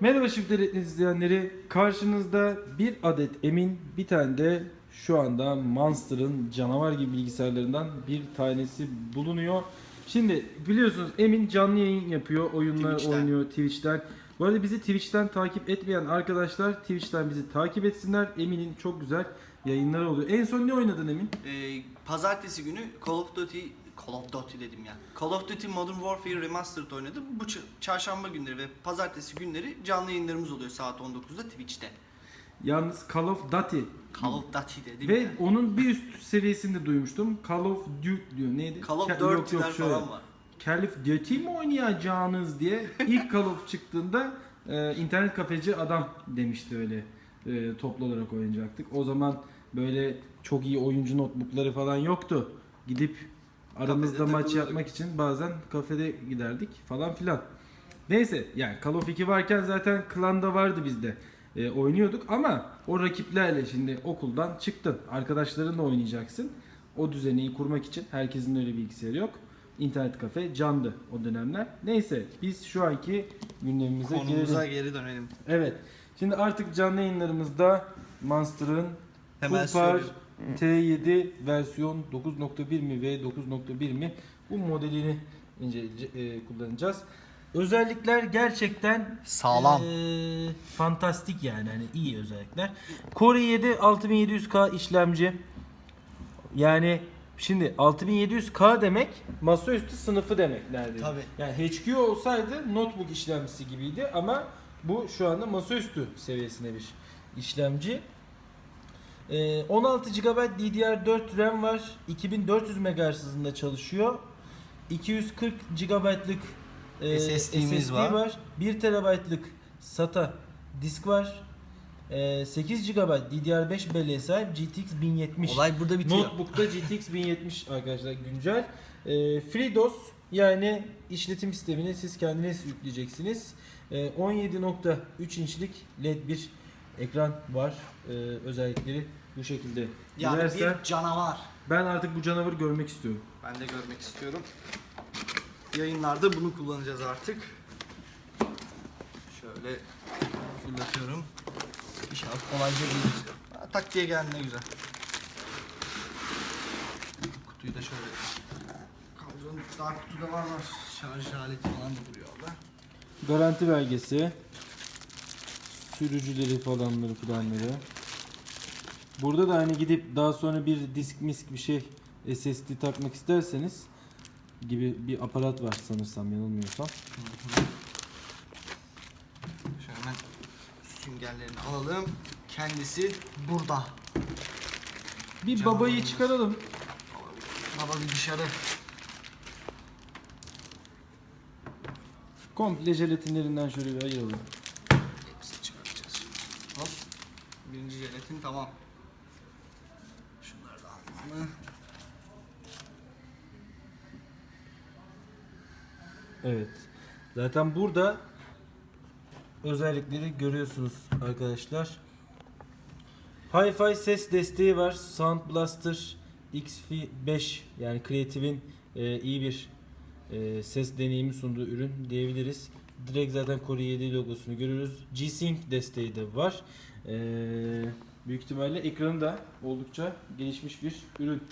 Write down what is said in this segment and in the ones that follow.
Merhaba Shift'leri izleyenleri. Karşınızda bir adet Emin, bir tane de şu anda Monster'ın canavar gibi bilgisayarlarından bir tanesi bulunuyor. Şimdi biliyorsunuz Emin canlı yayın yapıyor, oyunlar Twitch'ten. oynuyor Twitch'ten. Bu arada bizi Twitch'ten takip etmeyen arkadaşlar Twitch'ten bizi takip etsinler. Emin'in çok güzel yayınları oluyor. En son ne oynadın Emin? Ee, pazartesi günü Call of Duty Call of Duty dedim ya. Call of Duty Modern Warfare Remastered oynadım. Bu ç- çarşamba günleri ve pazartesi günleri canlı yayınlarımız oluyor saat 19'da Twitch'te. Yalnız Call of Duty. Call of Duty dedim Ve ya. onun bir üst seviyesinde duymuştum. Call of Duty diyor. Neydi? Call of Ke- yok, yok, Duty'ler şöyle. falan var. Call of Duty mi oynayacağınız diye ilk Call of çıktığında e, internet kafeci adam demişti öyle e, toplu olarak oynayacaktık. O zaman böyle çok iyi oyuncu notebookları falan yoktu. Gidip aramızda Kafede maç yapmak için bazen kafede giderdik falan filan. Neyse yani Call of 2 varken zaten klanda vardı bizde. E, oynuyorduk ama o rakiplerle şimdi okuldan çıktın. Arkadaşlarınla oynayacaksın. O düzeni kurmak için herkesin öyle bilgisayarı yok. İnternet kafe candı o dönemler. Neyse biz şu anki gündemimize Konumuza gelelim. geri dönelim. Evet. Şimdi artık canlı yayınlarımızda Monster'ın Hemen Pulsar söylüyorum. T7 versiyon 9.1 mi ve 9.1 mi bu modelini inceleyece e, kullanacağız. Özellikler gerçekten Sağlam. e, fantastik yani hani iyi özellikler. Core i7 6700K işlemci. Yani şimdi 6700K demek masaüstü sınıfı demek neredeyse. Tabii. Yani HQ olsaydı notebook işlemcisi gibiydi ama bu şu anda masaüstü seviyesinde bir işlemci. Ee, 16 GB DDR4 RAM var. 2400 MHz hızında çalışıyor. 240 GB'lık e, SSD'miz SSD var. var. 1 TB'lık SATA disk var. E, 8 GB DDR5 belleğe sahip GTX 1070. Olay burada bitiyor. Notebook'ta GTX 1070 arkadaşlar güncel. Ee, FreeDOS yani işletim sistemini siz kendiniz yükleyeceksiniz. Ee, 17.3 inçlik LED bir ekran var. Ee, özellikleri bu şekilde. Yani Dilersen bir canavar. ben artık bu canavarı görmek istiyorum. Ben de görmek istiyorum. Yayınlarda bunu kullanacağız artık. Şöyle fırlatıyorum. İnşallah kolayca gelir. Ha, Tak diye geldi ne güzel. Kutuyu da şöyle Kabzonun daha kutuda var var. Şarj aleti falan da duruyor orada. Garanti belgesi, sürücüleri falanları filanları. Burada da hani gidip daha sonra bir disk misk bir şey SSD takmak isterseniz gibi bir aparat var sanırsam yanılmıyorsam. Şöyle hemen süngerlerini alalım. Kendisi burada. Bir Canavarımız. babayı çıkaralım. Baba bir dışarı. Komple jelatinlerinden şöyle bir ayıralım. Hepsini çıkartacağız. Hop. Birinci jelatin tamam. Şunları da aldım mı? Evet. Zaten burada özellikleri görüyorsunuz arkadaşlar. Hi-Fi ses desteği var. Sound Blaster X5 yani Creative'in e, iyi bir e, ses deneyimi sunduğu ürün diyebiliriz. Direkt zaten Core i7 logosunu görüyoruz. G-Sync desteği de var. E, büyük ihtimalle ekranı da oldukça gelişmiş bir ürün.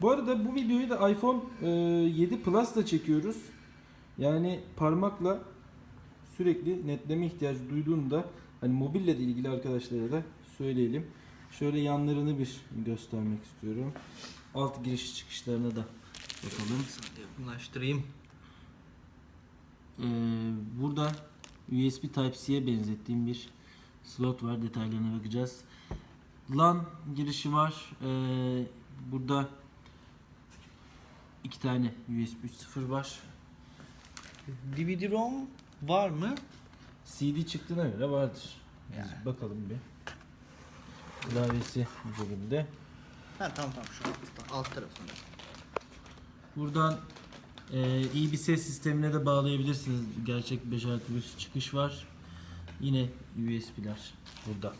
Bu arada bu videoyu da iPhone e, 7 Plus'la çekiyoruz. Yani parmakla sürekli netleme ihtiyacı duyduğunda hani mobille de ilgili arkadaşlara da söyleyelim. Şöyle yanlarını bir göstermek istiyorum. Alt giriş çıkışlarına da bakalım. Yakınlaştırayım. Ee, burada USB Type-C'ye benzettiğim bir slot var. Detaylarına bakacağız. LAN girişi var. Ee, burada iki tane USB 3.0 var. DVD-ROM var mı? CD çıktığına göre vardır. Biz Yani. bakalım bir. Klavyesi üzerinde. Ha tamam tamam şu alt, alt tarafında. Buradan e, iyi bir ses sistemine de bağlayabilirsiniz. Gerçek 5 artı bir çıkış var. Yine USB'ler burada.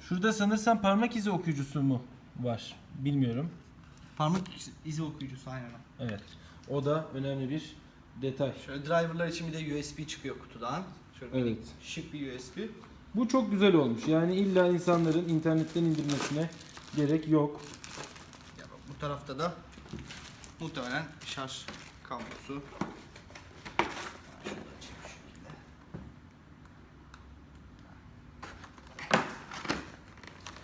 Şurada sanırsam parmak izi okuyucusu mu var? Bilmiyorum. Parmak izi okuyucusu aynen. Evet. O da önemli bir detay. Şöyle driverlar için bir de USB çıkıyor kutudan. Şöyle Evet. minik şık bir USB. Bu çok güzel olmuş. Yani illa insanların internetten indirmesine gerek yok. Ya bak, bu tarafta da muhtemelen şarj kablosu. Şunu açayım şu şekilde.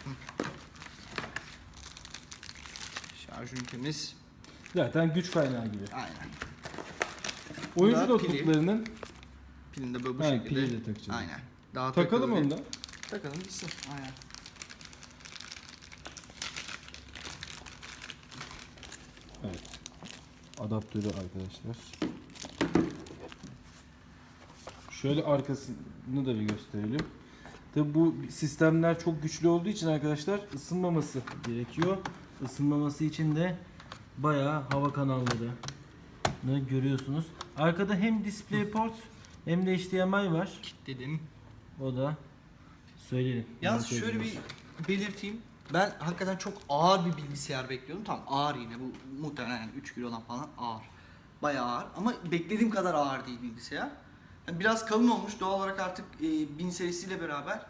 Hı. Şarj ünitemiz. Zaten güç kaynağı gibi. Aynen. Oyuncu da pili. notebooklarının Pilini de böyle bu Ha, şekilde. pili de takacağız. Aynen. Daha takalım takılı onu değil. da. Takalım gitsin. Aynen. Evet. Adaptörü arkadaşlar. Şöyle arkasını da bir gösterelim. Tabi bu sistemler çok güçlü olduğu için arkadaşlar ısınmaması gerekiyor. Isınmaması için de bayağı hava kanalları görüyorsunuz. Arkada hem DisplayPort hem de HDMI var. Dedim. O da söyleyelim. Yalnız şöyle bir belirteyim. Ben hakikaten çok ağır bir bilgisayar bekliyordum. Tamam ağır yine bu muhtemelen yani 3 kilodan falan ağır. Bayağı ağır ama beklediğim kadar ağır değil bilgisayar. Yani biraz kalın olmuş doğal olarak artık e, 1000 serisiyle beraber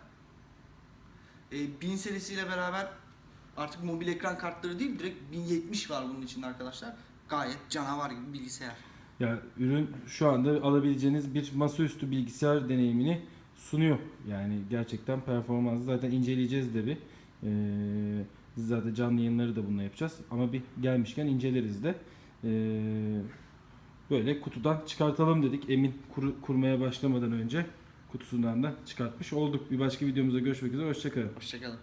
e, 1000 serisiyle beraber artık mobil ekran kartları değil direkt 1070 var bunun içinde arkadaşlar. Gayet canavar gibi bilgisayar. Ya ürün şu anda alabileceğiniz bir masaüstü bilgisayar deneyimini sunuyor. Yani gerçekten performanslı. Zaten inceleyeceğiz de bir. Ee, biz zaten canlı yayınları da bununla yapacağız. Ama bir gelmişken inceleriz de. Ee, böyle kutudan çıkartalım dedik. Emin kur- kurmaya başlamadan önce kutusundan da çıkartmış olduk. Bir başka videomuzda görüşmek üzere. Hoşçakalın. Hoşçakalın.